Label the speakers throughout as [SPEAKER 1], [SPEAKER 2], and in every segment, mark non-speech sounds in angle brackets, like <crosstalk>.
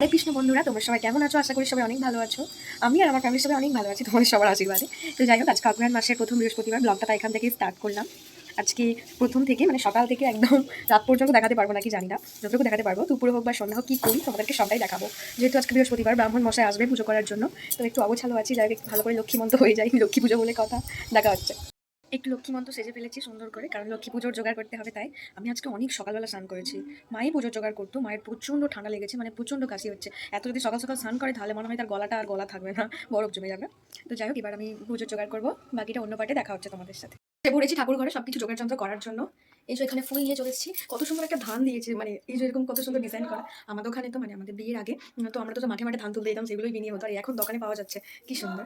[SPEAKER 1] হরে কৃষ্ণ বন্ধুরা, তোমরা সবাই কেমন আছো? আশা করি সবাই অনেক ভালো আছো। আমি আর আমার ফ্যামিলির সবাই অনেক ভালো আছি, তোমাদের সবার আশীর্বাদে। তো যাই হোক, আজকে অগ্রহায়ণ মাসের প্রথম বৃহস্পতিবার ব্লগটা তাই এখান থেকে স্টার্ট করলাম। আজকে প্রথম থেকে মানে সকাল থেকে একদম <laughs> রাত পর্যন্ত দেখাতে পারব নাকি জানি না, যতটুকু দেখাতে পারব। দুপুরে হোক বা সন্ধ্যা হোক, কী করি, তোমাদেরকে সবাই দেখাবো। যেহেতু আজকে বৃহস্পতিবার, ব্রাহ্মণ মশাই আসবে পুজো করার জন্য, তো একটু অগোছালো আছি, যাই একটু ভালো করে লক্ষ্মীমন্ত হয়ে যাই, লক্ষ্মী পুজো বলে কথা, দেখা হচ্ছে। একটু লক্ষ্মী লক্ষ্মীমন্ত সেজে ফেলেছি সুন্দর করে, কারণ লক্ষ্মী পুজোর জোগাড় করতে হবে তাই। আমি আজকে অনেক সকালবেলা স্নান করেছি। মাই পুজোর জোগাড় করতো, মায়ের প্রচণ্ড ঠান্ডা লেগেছে মানে প্রচণ্ড কাশি হচ্ছে। এত যদি সকাল সকাল স্নান করে, তাহলে মনে হয় তার গলাটা আর গলা থাকবে না, বরফ জমে যাবে। তো যাই হোক, এবার আমি পুজোর জোগাড় করব, বাকিটা অন্য পার্টে দেখা হচ্ছে তোমাদের সাথে। সে পড়েছি ঠাকুর ঘরে সব কিছু জোগাড় যন্ত্র করার জন্য। এই যে এখানে ফুল নিয়ে চলে এসেছি, কত সুন্দর একটা ধান দিয়েছে মানে এই যে এরকম কত সুন্দর ডিজাইন করা। আমাদের ওখানে তো মানে আমাদের বিয়ের আগে, তো আমরা তো মাঠে মাঠে ধান তুলতে দিতাম সেগুলোই বিনিয়ে হতো, আর এখন দোকানে পাওয়া যাচ্ছে, কি সুন্দর।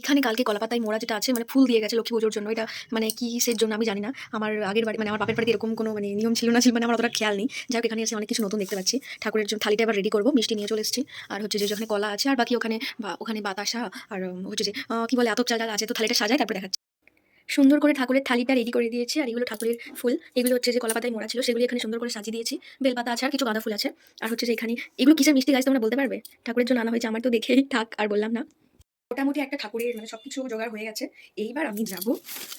[SPEAKER 1] এখানে কালকে কলাপাতায় মোড়া যেটা আছে মানে ফুল দিয়ে গেছে লক্ষ্মী পুজোর জন্য। এটা মানে কি কিসের জন্য আমি জানি না। আমার আগের বাড়ি মানে আমার বাপের বাড়িতে এরকম কোনো মানে নিয়ম ছিল না ছিল মানে আমার অতটা খেয়াল নেই। যাই হোক, এখানে এসে অনেক কিছু নতুন দেখতে পাচ্ছি। ঠাকুরের জন্য থালিটা এবার রেডি করব, মিষ্টি নিয়ে চলে এসেছি। আর হচ্ছে যে, যেখানে কলা আছে, আর বাকি ওখানে বা, ওখানে বাতাসা, আর হচ্ছে যে কি বলে, আতপ চাল আছে, তো থালিটা সাজায় তারপরে দেখাচ্ছি। সুন্দর করে ঠাকুরের থালিটা রেডি করে দিয়েছি, আর এগুলো ঠাকুরের ফুল। এগুলো হচ্ছে যে, কলাপাতায় মোড়া ছিল, সেগুলো এখানে সুন্দর করে সাজিয়ে দিয়েছি। বেলপাতা আছে, আর কিছু গাঁদা ফুল আছে। আর হচ্ছে যে, এখানে, এগুলো কিসের মিষ্টি গাছ তোমরা বলতে পারবে? ঠাকুরের জন্য আনা হয়েছে, আমার তো দেখেই থাক, আর বললাম না। মোটামুটি একটা ঠাকুরের মানে সবকিছু জোগাড় হয়ে গেছে। এইবার আমি যাব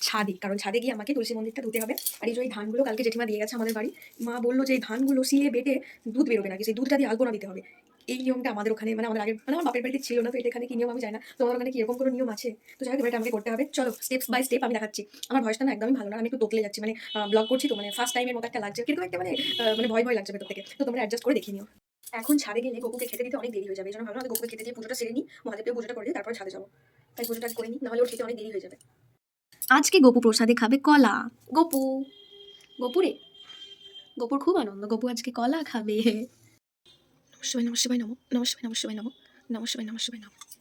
[SPEAKER 1] ছাদে, কারণ ছাদে গিয়ে আমাকে তুলসী মন্দিরটা ধুতে হবে। আর এই যে ধানগুলো কালকে জেঠিমা দিয়ে গেছে আমাদের বাড়ি, মা বলল যে এই ধানগুলো সিলে বেটে দুধ বেরোবে নাকি? সেই দুধটা দিয়ে আলপনা দিতে হবে। এই নিয়মটা আমাদের ওখানে মানে আমাদের আগে মানে আমার বাপের বাড়িতে ছিল না, তো এটা এখানে কি নিয়ম আমি জানি না। তোমাদের ওখানে কি এরকম কোনো নিয়ম আছে? তো যাই হোক, এবার আমাকে করতে হবে। চলো স্টেপ বাই স্টেপ আমি দেখাচ্ছি। আমার ভয়েসটা না একদমই ভালো না, আমি একটু তোতলে যাচ্ছি মানে ব্লগ করছি তো মানে ফার্স্ট টাইমের মতো একটা লাগছে। কীরকম একটা মানে মানে ভয় ভয় লাগছে ভেতর থেকে। তো তোমরা অ্যাডজাস্ট করে দেখিয়ে নিও। এখন ছাদে গেলে গপুকে খেতে দিতে অনেক দেরি হয়ে যাবে এই জন্য ভাবলাম আমি গপুকে খেতে দিয়ে পুজোটা সেরে নিই মহাদেবকে পুজোটা করে দিই তারপর ছাদে যাব তাই পুজোটা করে নিই নাহলে ওর খেতে অনেক দেরি হয়ে যাবে আজকে গোপু প্রসাদে খাবে কলা গোপু গোপুরে গোপুর খুব আনন্দ গোপু আজকে কলা খাবে নমস্কার নমস্কার নম নমস্কার নমস্কার নম নমস্কার নমস্কার নমো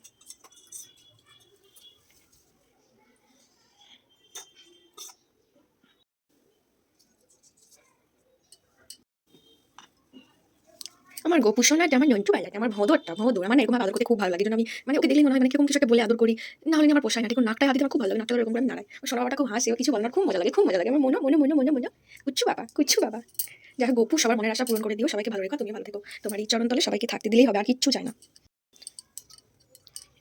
[SPEAKER 1] আমার গোপু সোনাটা আমার নন্টু লাগে, আমার ভদরটা, ভদর। আমার এরকম আদর করতে খুব ভালো লাগে আমি মানে ওকে দেখলেই মনে হয় মানে কীরকম কিছু একটা বলে আদর করি। না হলে আমার পোষায় না, ঠিক নাকটা হাতে আমার খুব ভালো লাগে, নাকটা এরকম করে সোনা বাবাটা খুব হাসে কিছু বলার খুব মজা লাগে, খুব মজা লাগে। আমার মনে মনে মনে মনে মনে। কুচ্ছু বাবা কুচ্ছু বাবা। হোক, গপু, সবার মনের আশা পূরণ করে দিও, সবাইকে ভালো রেখো তুমি ভালো থেকো। তোমার এই চরণ তলে সবাইকে থাকতে দিলেই হবে, আর কিচ্ছু চাই না।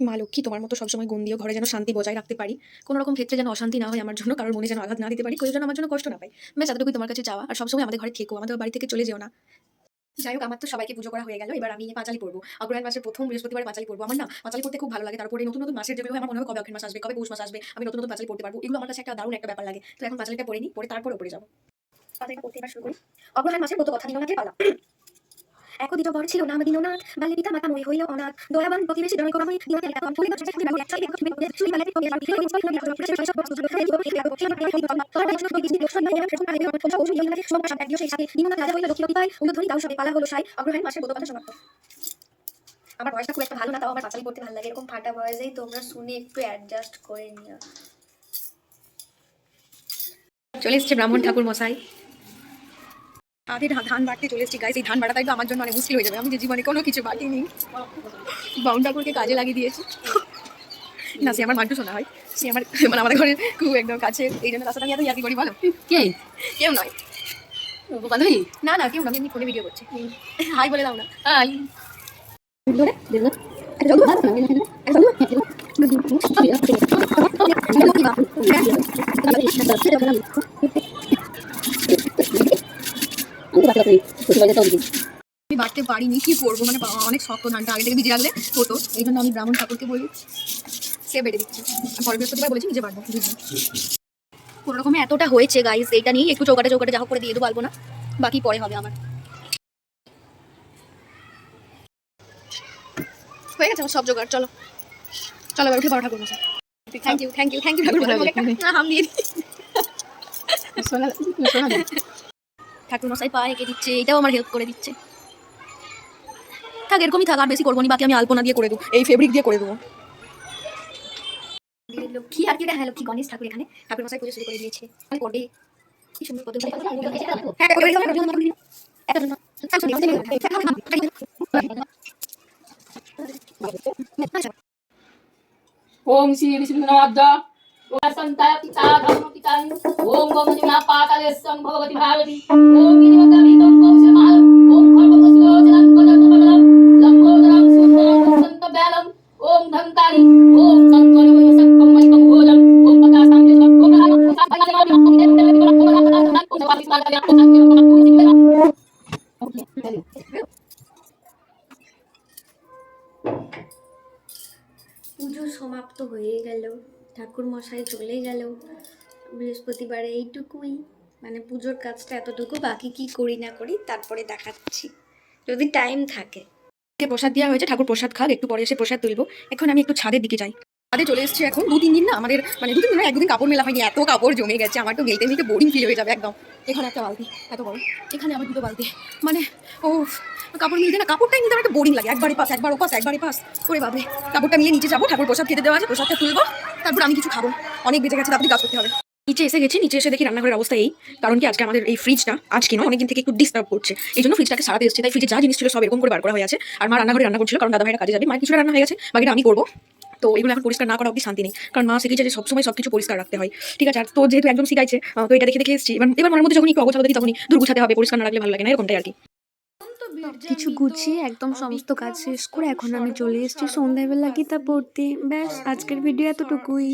[SPEAKER 1] মা লক্ষ্মী, তোমার মতো সবসময় গুণ দিও ঘরে যেন শান্তি বজায় রাখতে পারি। কোনো রকম ক্ষেত্রে যেন অশান্তি না হয়, আমার জন্য কারোর মনে যেন আঘাত না দিতে পারি, কেউ যেন আমার জন্য কষ্ট না পাই ব্যাস, এতটুকুই তোমার কাছে চাওয়া, আর সবসময় আমাদের ঘরে থেকো, আমাদের বাড়ি থেকে চলে যেও না। যাই হোক আমার তো সবাইকে পুজো করা হয়ে গেল। এবার আমি পাঁচালি পড়ব অগ্রহায়ণ মাসের প্রথম বৃহস্পতিবার পাঁচালি পড়ব আমার না পাঁচালি পড়তে খুব ভালো লাগে। তারপরে নতুন নতুন মাসের যেগুলো আমার মনে হয় কবে অগ্রহণ মাস আসবে, কবে পৌষ মাস আসবে, আমি নতুন নতুন পাঁচালি পড়তে পারব। এগুলো আমার কাছে একটা দারুণ একটা ব্যাপার লাগে। তো এখন পাঁচালিটা পড়ে নিই পরে তারপর উপরে যাব। পাঁচালিটা পড়তে এবার শুরু করি। অগ্রহায়ণ মাসের মতো কথা নিয়ে পালা। একদিন বর ছিল নাম দিননাথ বাল্যে পিতা মাতা মই হইল অনাথ। দয়াবান প্রতিবেশী জনক করামই দিনতে এলাকা ফুলে গছে ফুলে বাবু একসাথে দেখো তুমি সুই বালে পড়ে যাবে ফিরে ইনস্পাইর না ফিরে সব বস্তু গো ফিরে গো ফিরে গো তোর বস্তু কই দিদি লোকজন না এমন না এমন কোন ওষুধ ইয়ে লাগে সব সব একদিন সেই সাথে দিননাথ রাজা হইল লক্ষ্মী পাই উলুধরি দাও সবে পালা হলো সাই। অগ্রহায়ণ মাসের ব্রত কথা সমাপ্ত। আমার বয়সটা খুব একটা ভালো না, তাও আমার পাঁচালি পড়তে ভালো লাগে।
[SPEAKER 2] এরকম ফাটা ভয়েসেই তোমরা শুনে একটু অ্যাডজাস্ট করে নিও।
[SPEAKER 1] চলে এসছে ব্রাহ্মণ ঠাকুর মশাই। আধে ধান বাড়তে চলে এসেছি গাইস এই ধান বাড়াটাই তো আমার জন্য অনেক মুশকিল হয়ে যাবে। আমি যে জীবনে কোনো কিছু বাটিনি বাউন ঠাকুরকে কাজে লাগিয়ে দিয়েছি। না সে আমার মান্টু শোনা হয়। সে আমার মানে আমাদের ঘরে খুব একদম কাছে। এই জন্য সাথে আমি ইয়ার্কি করি বলো?
[SPEAKER 3] কে?
[SPEAKER 1] কেউ নয়।
[SPEAKER 3] বান্ধবী
[SPEAKER 1] না না কেউ না আমি ফোনে ভিডিও করছি। হাই বলে দাও না।
[SPEAKER 3] হাই
[SPEAKER 1] ধরে দেখো আমি বাড়তে পারিনি কি করব? মানে বাবা, অনেক শক্ত ধানটা আগে থেকে ভিজে রাখলে হতো। এই জন্য আমি ব্রাহ্মণ ঠাকুরকে বলি সে বেড়ে দিচ্ছে। পরের বৃহস্পতিবার বলেছি নিজে বাড়বো কোনো রকমে এতটা হয়েছে গাইস এইটা নিয়ে একটু চৌকাটে চৌকাটে যা করে দিয়ে দেবো পারব না বাকি পরে হবে আমার। হয়ে গেছে আমার সব জোগাড় চলো। চলো এবার উঠে ঠাকুর মশাই। Thank you thank you thank you হাম দিয়ে দিই ঠাকুর মশাই পা এঁকে দিচ্ছে এটাও আমার হেল্প করে দিচ্ছে থাক এরকমই থাক আর বেশি করব না বাকি আমি আলপনা দিয়ে করে দেবো এই ফেব্রিক দিয়ে করে দেবো লক্ষ্মী আর কি হ্যাঁ লক্ষ্মী গণেশ ঠাকুর এখানে ঠাকুর মশাই পুজো শুরু করে দিয়েছে মানে করবে কি সুন্দর কত হ্যাঁ করে দাও, করে
[SPEAKER 3] संतापिताधर्मपितानि ॐ गं निमापातलेशं भगवति भारति ॐ गिरिवदमितं कौशलमहल ॐ खड्गमसुलोचनं गजप्रबलं लम्बोदरं सुन्दरं सन्तब्यालं ॐ धन्तारि ॐ तन्त्वनिवयसक्तं वैकं भोजम् ॐ पतासां
[SPEAKER 2] পুজো সমাপ্ত হয়ে গেল ঠাকুর মশাই চলে গেল। বৃহস্পতিবারে এইটুকুই। মানে পুজোর কাজটা এতটুকু বাকি কি করি না করি তারপরে দেখাচ্ছি। যদি টাইম থাকে।
[SPEAKER 1] প্রসাদ দেওয়া হয়েছে ঠাকুর প্রসাদ খাক একটু পরে এসে প্রসাদ তুলবো। এখন আমি একটু ছাদের দিকে যাই। ছাদে চলে এসেছি এখন। দু তিন দিন না আমাদের মানে দু তিন দিন না, এক দুদিন কাপড় মেলা হয়নি এত কাপড় জমে গেছে। আমার তো মেলতে মেলতে বোরিং ফিল হয়ে যাবে একদম। এখানে একটা বালতি এত বড়। এখানে আবার দুটো বালতি। মানে ও কাপড় মিলতে না কাপড়টাই নিতে একটা বোরিং লাগে। একবারে পাস একবার ওপাস একবারে পাস করে বাবরে কাপড়টা মিলে নিচে যাব, ঠাকুর প্রসাদ খেতে দেওয়া আছে প্রসাদটা তুলবো, তারপর আমি কিছু খাব। অনেক বেঁচে গেছে তারপরে কাজ করতে হবে। নিচে এসে গেছি, নিচে এসে দেখি রান্নাঘরের অবস্থা এই। কারণ কি, আজকে আমাদের এই ফ্রিজটা আজকে নয় অনেকদিন থেকে একটু ডিস্টার্ব করছে। এই জন্য ফ্রিজটাকে সারাতে এসেছে, তাই ফ্রিজে যা জিনিস ছিল সব এরকম করে বার করা হয়ে আছে। আর মা রান্নাঘরে রান্না করছিল, কারণ দাদা ভাইরা কাজে যাবে, মায়ের কিছুটা রান্না হয়ে গেছে, বাকিটা আমি করব। তো এগুলো এখন পরিষ্কার না করা অব্দি শান্তি নেই। কারণ মা শিখেছে যে সবসময় সব কিছু পরিষ্কার রাখতে হয়। ঠিক আছে, আর তো যেহেতু একদম শিখাইছে তো এটা দেখে দেখে এসেছি। এবার এবার মনের মধ্যে যখন একটু অগোছালো দেখি, তখনই দূর হবে, পরিষ্কার না রাখলে ভালো লাগে না, এরকমটাই আর কি।
[SPEAKER 2] কিছু গুছিয়ে একদম সমস্ত কাজ শেষ করে এখন আমি চলে এসেছি সন্ধ্যাবেলা গীতা পড়তে। ব্যাস আজকের ভিডিও এতটুকুই।